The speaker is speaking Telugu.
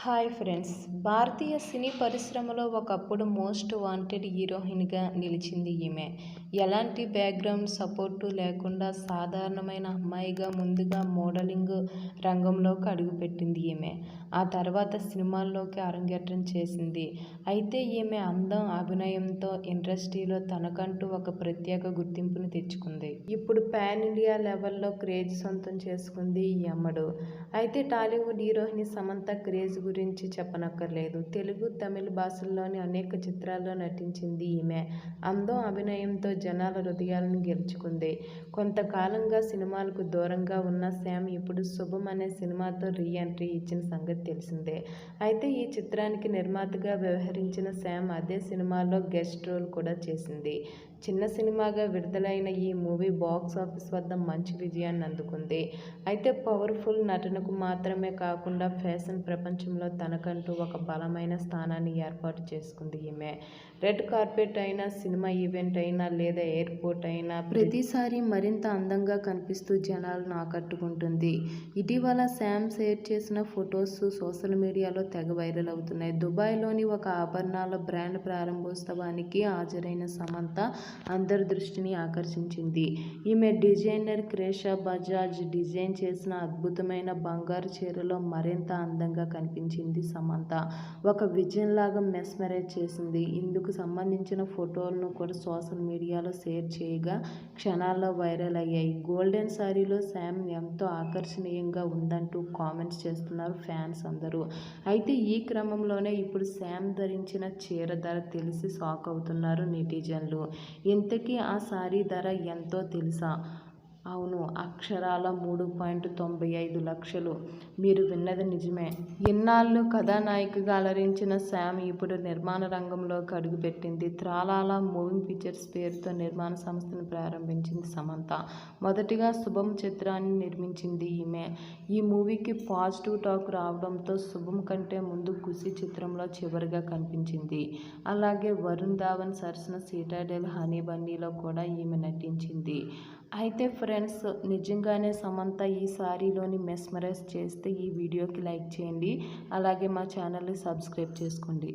Hi friends. భారతీయ సినీ పరిశ్రమలో ఒకప్పుడు మోస్ట్ వాంటెడ్ హీరోయిన్గా నిలిచింది ఈమె. ఎలాంటి బ్యాక్గ్రౌండ్ సపోర్టు లేకుండా సాధారణమైన అమ్మాయిగా ముందుగా మోడలింగ్ రంగంలోకి అడుగుపెట్టింది ఈమె. ఆ తర్వాత సినిమాల్లోకి అరంగేట్రం చేసింది. అయితే ఈమె అందం అభినయంతో ఇండస్ట్రీలో తనకంటూ ఒక ప్రత్యేక గుర్తింపును తెచ్చుకుంది. ఇప్పుడు పాన్ ఇండియా లెవెల్లో క్రేజ్ సొంతం చేసుకుంది ఈ అమ్మడు. అయితే టాలీవుడ్ హీరోయిన్ సమంత క్రేజ్ గురించి చెప్పనక్కర్లేదు. తెలుగు తమిళ భాషల్లోని అనేక చిత్రాల్లో నటించింది ఈమె. అందం అభినయంతో జనాల హృదయాలను గెలుచుకుంది. కొంతకాలంగా సినిమాలకు దూరంగా ఉన్న శామ్ ఇప్పుడు శుభం అనే సినిమాతో రీ ఎంట్రీ ఇచ్చిన సంగతి తెలిసిందే. అయితే ఈ చిత్రానికి నిర్మాతగా వ్యవహరించిన శామ్ అదే సినిమాలో గెస్ట్ రోల్ కూడా చేసింది. చిన్న సినిమాగా విడుదలైన ఈ మూవీ బాక్స్ ఆఫీస్ వద్ద మంచి విజయాన్ని అందుకుంది. అయితే పవర్ఫుల్ నటనకు మాత్రమే కాకుండా ఫ్యాషన్ ప్రపంచంలో తనకంటూ ఒక బలమైన స్థానాన్ని ఏర్పాటు చేసుకుంది ఈమె. రెడ్ కార్పెట్ అయినా సినిమా ఈవెంట్ అయినా లేదా ఎయిర్పోర్ట్ అయినా ప్రతిసారి మరింత అందంగా కనిపిస్తూ జనాలను ఆకట్టుకుంటుంది. ఇటీవల శామ్ షేర్ చేసిన ఫొటోస్ సోషల్ మీడియాలో తెగ వైరల్ అవుతున్నాయి. దుబాయ్లోని ఒక ఆభరణాల బ్రాండ్ ప్రారంభోత్సవానికి హాజరైన సమంత అందరి దృష్టిని ఆకర్షించింది. ఈమె డిజైనర్ క్రేషా బజాజ్ డిజైన్ చేసిన అద్భుతమైన బంగారు చీరలో మరింత అందంగా కనిపించింది. సమంత. ఒక విజయంలాగా మెస్మరైజ్ చేసింది. ఇందుకు సంబంధించిన ఫోటోలను కూడా సోషల్ మీడియాలో షేర్ చేయగా క్షణాల్లో వైరల్ అయ్యాయి. గోల్డెన్ శారీలో శామ్ ఎంతో ఆకర్షణీయంగా ఉందంటూ కామెంట్స్ చేస్తున్నారు ఫ్యాన్స్ అందరూ. అయితే ఈ క్రమంలోనే ఇప్పుడు శామ్ ధరించిన చీర ధర తెలిసి షాక్ అవుతున్నారు నెటిజన్లు. ఇంతకీ ఆ శారీ ధర ఎంతో తెలుసా? అవును అక్షరాల మూడు పాయింట్ తొంభై ఐదు లక్షలు. మీరు విన్నది నిజమే. ఇన్నాళ్ళు కథానాయికగా అలరించిన శామ్ ఇప్పుడు నిర్మాణ రంగంలోకి అడుగుపెట్టింది. త్రాలాల మూవింగ్ పిక్చర్స్ పేరుతో నిర్మాణ సంస్థను ప్రారంభించింది సమంత. మొదటిగా శుభం చిత్రాన్ని నిర్మించింది ఈమె. ఈ మూవీకి పాజిటివ్ టాక్ రావడంతో శుభం కంటే ముందు ఖుషి చిత్రంలో చివరిగా కనిపించింది. అలాగే వరుణ్ ధావన్ సరసన సీటాడెల్ హనీ బన్నీలో కూడా ఈమె నటించింది. అయితే ఫ్రెండ్స్ నిజంగానే సమంత ఈ సారీలోని మెస్మరైజ్ చేస్తే ఈ వీడియోకి లైక్ చేయండి. అలాగే మా ఛానల్ని సబ్స్క్రైబ్ చేసుకోండి.